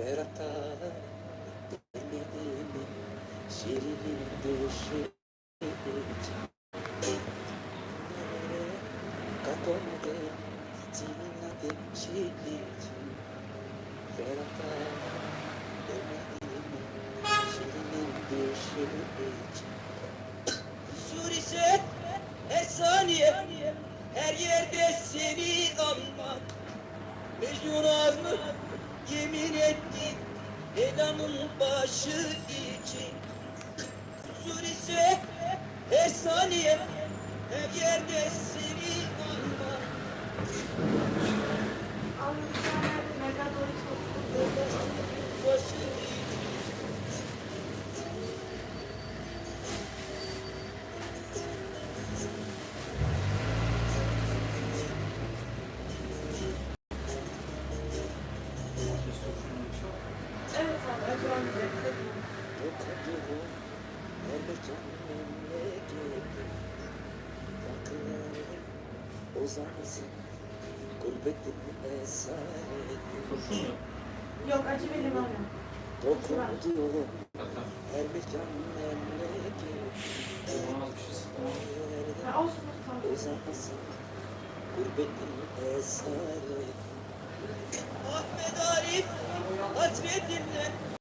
Ferhat'a demedim Şirin düşü Kapanmadı Senin adın Şirin Ferhat'a demedim Şirin düşü Surise her saniye her yerde seni anmak Mecnun azmı yemin etti Elanın başı için Surise her saniye her yerde Erbecan memleketi Fakirlerin uzansın Gurbetin esareti Yok, acı benim abi. Dokunduğum Erbecan memleketi Ha, olsun olsun. Uzansın Gurbetin esareti Ahmet Arif hasretimle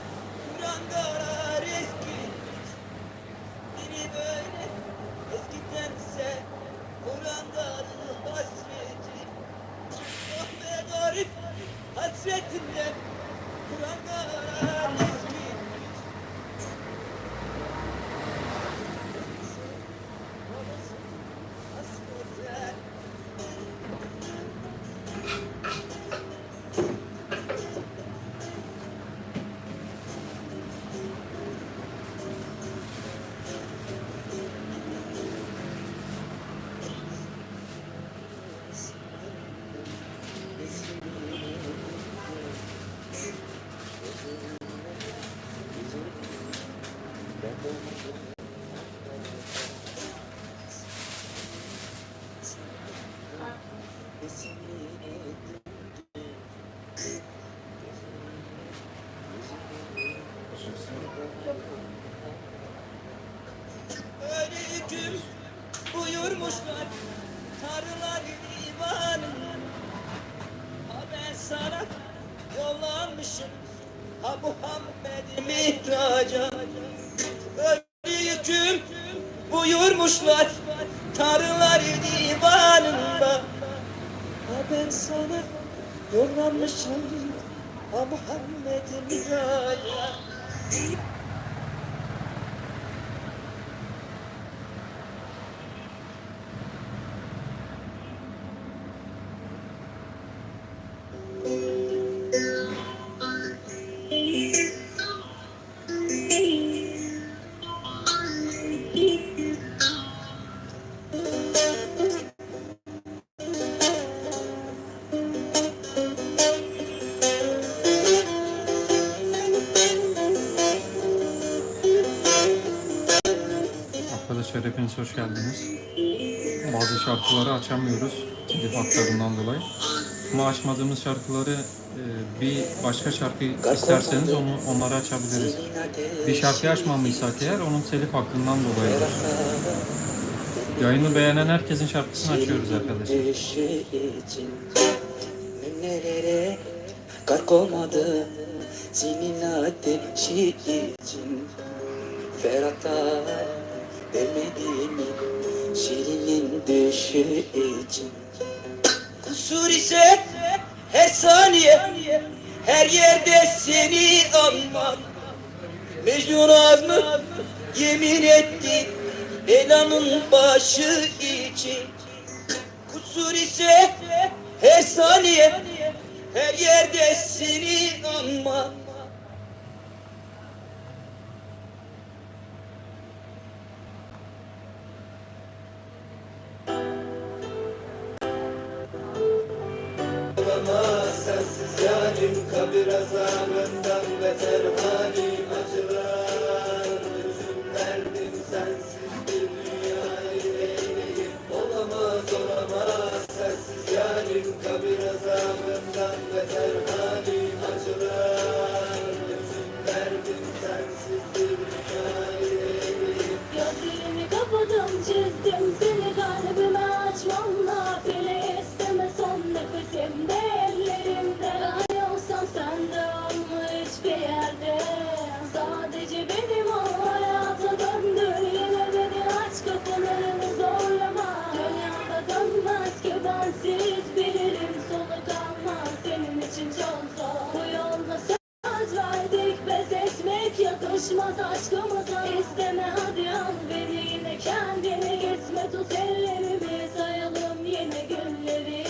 yollanmışım Ha Muhammed mihraca Öyle hüküm buyurmuşlar Tanrılar divanında. Ha ben sana yollanmışım Ha Muhammed mihraca Arkadaşlar hepiniz hoş geldiniz. Bazı şarkıları açamıyoruz telif haklarından dolayı. Ama açmadığımız şarkıları e, bir başka şarkı isterseniz onu onları açabiliriz. Bir şarkı açmamışsak eğer onun telif hakkından dolayı. Yayını beğenen herkesin şarkısını açıyoruz arkadaşlar. Kar olmadı Senin ateşi için Ferhat'a demedim mi? Şirinin düşü için. Kusur ise her saniye her yerde seni anmak. Mecnun azmı yemin etti Elanın başı için. Kusur ise her saniye her yerde seni anmak sensiz Yakışmaz aşkımıza isteme hadi al beni. Yine kendini Gitme tut ellerimi sayalım yine günleri.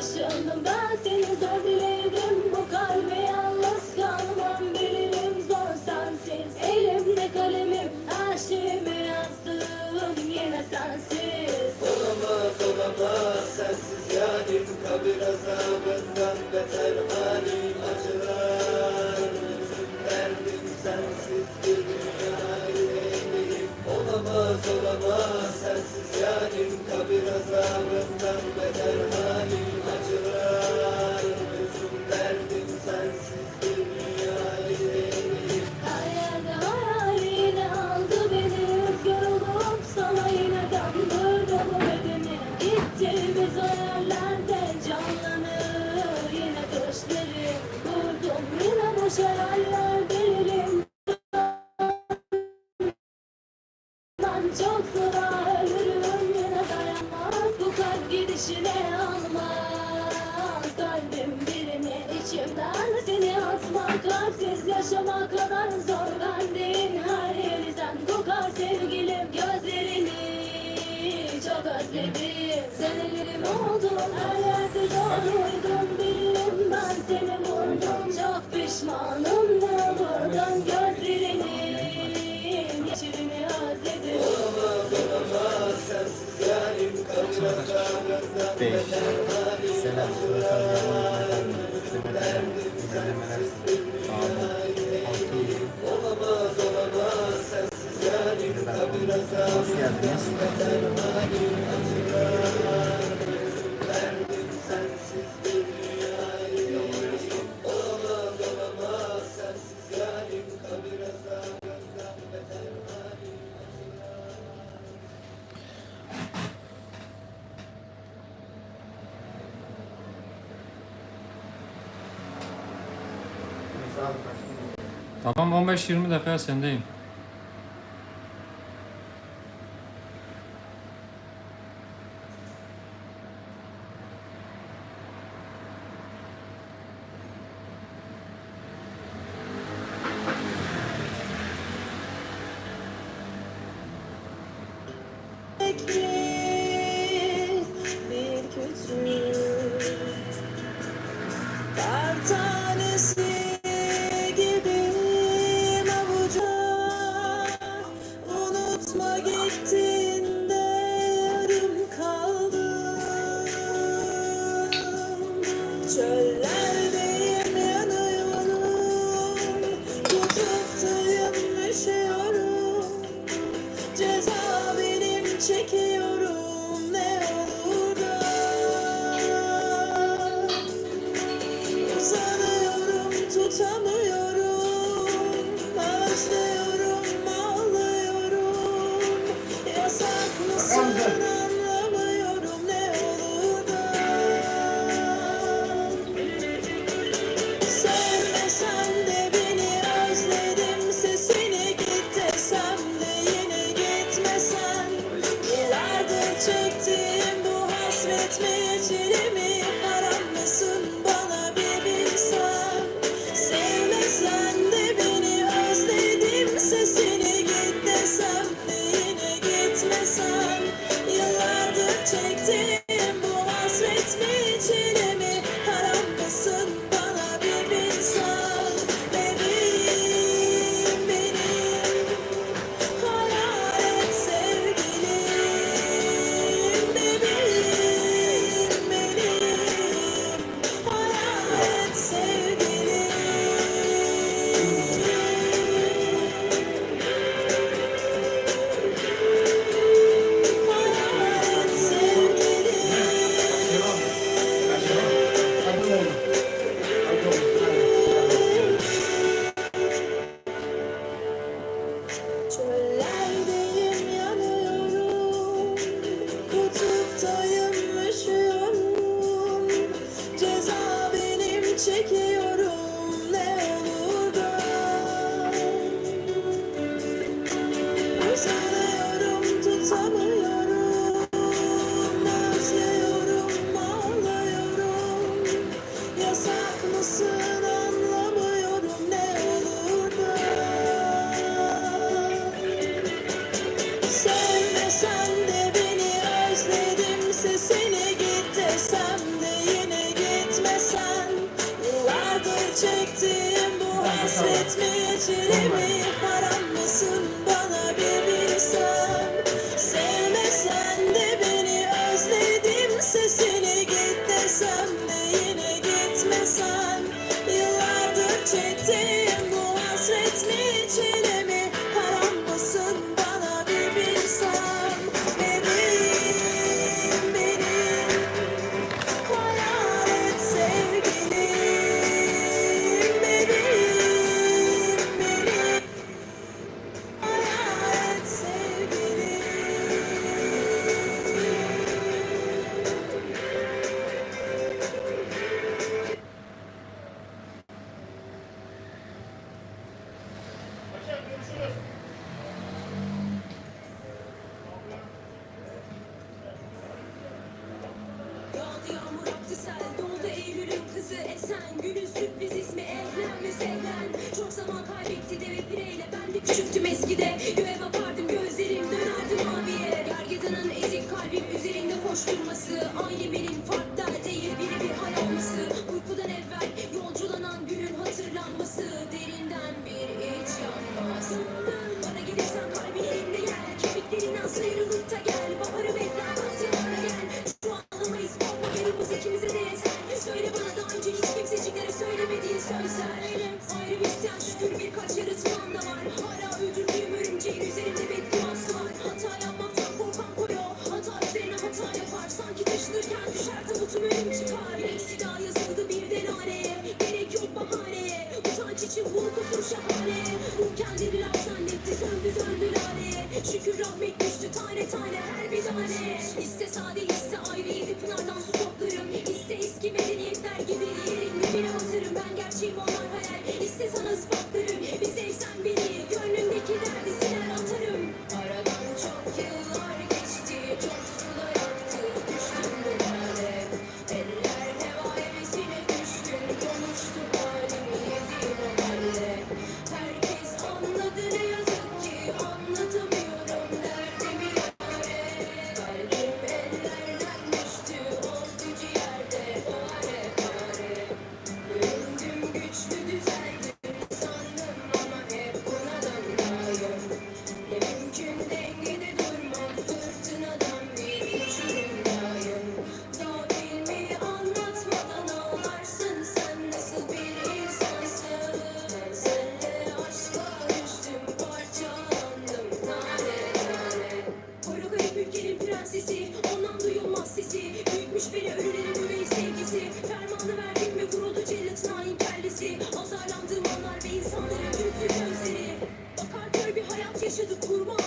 Işığındım ben seni zor dileydim bu kalbe yalnız kalmam Bilirim zor sensiz. Elimde kalemim her şeyimi yazdım yine sensiz. Olamaz olamaz sensiz yarim. Kabir azabından beter halim acılar sensiz bir peşine almaz. Döndüm birine içimden. Seni atmak Kalpsiz yaşamak kadar zor. Bendin Her yerizden kokar sevgilim gözlerini. Çok özledim. Senelerim oldu. Her yerde doğruydum Bilirim ben seni vurdum. Çok pişmanım ben Bey, Selam, Kılıçan Yaman Efendi, Mehmet Eren, İbrahim Ersin, Ağabey, Altı Yeri, Olamaz, olamaz, sensiz yani, hoş geldiniz. Tamam 15-20 dakika sendeyim. Amen. sürpriz ismi evlen ve sevlen Çok zaman kaybetti dev bireyle. Ben de küçüktüm eskide. Göğe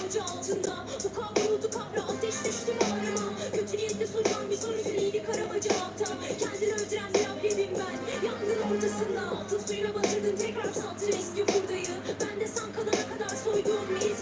Yağmacı altında Bu kavruldu kavra ateş düştü bağrıma Kötü niyetli sorulan bir sorusu iyiydi karamacı altta Kendini öldüren bir akrebim ben. Yangın ortasında altın suyuna batırdın tekrar saltı rescue buradayı. Ben de sankadana kadar soyduğum meyve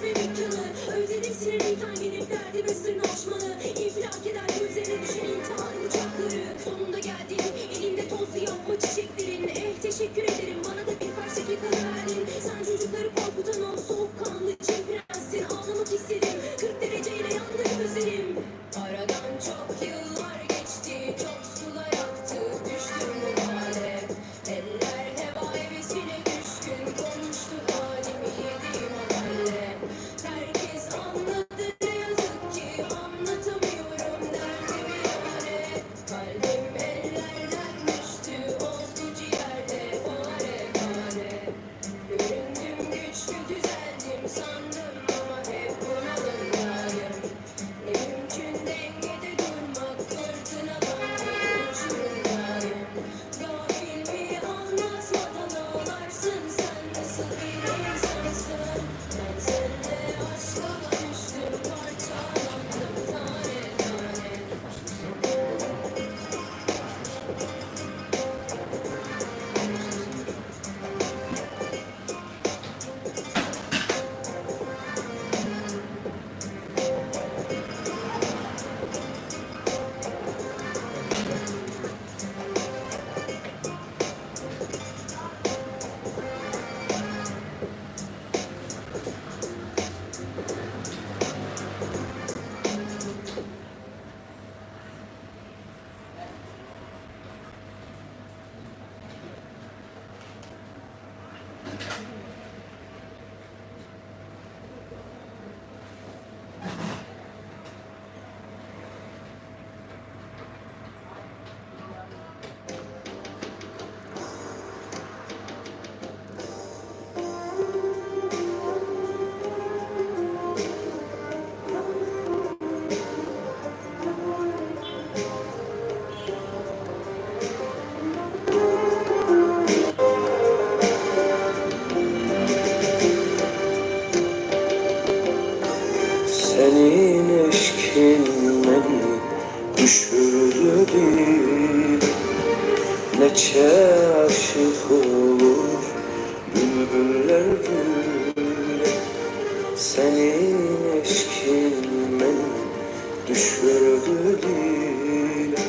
Düşür diline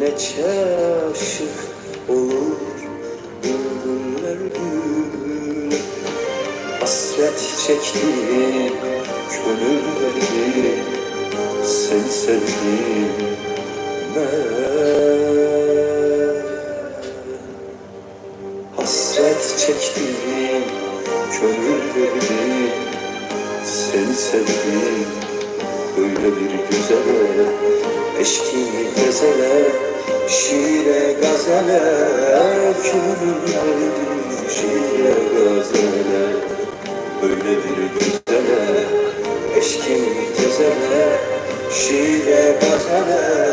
ne çaşık olur Gündümler güne Hasret çektiğim gönül verdi. Sen sevdiğim ben Hasret çektiğim gönül verdi. Seni sevdiğim bir güzele Eşkini gezele Şiire gazele Kimin verdi şiire gazele. Böyle bir güzele Eşkini gezele Şiire gazele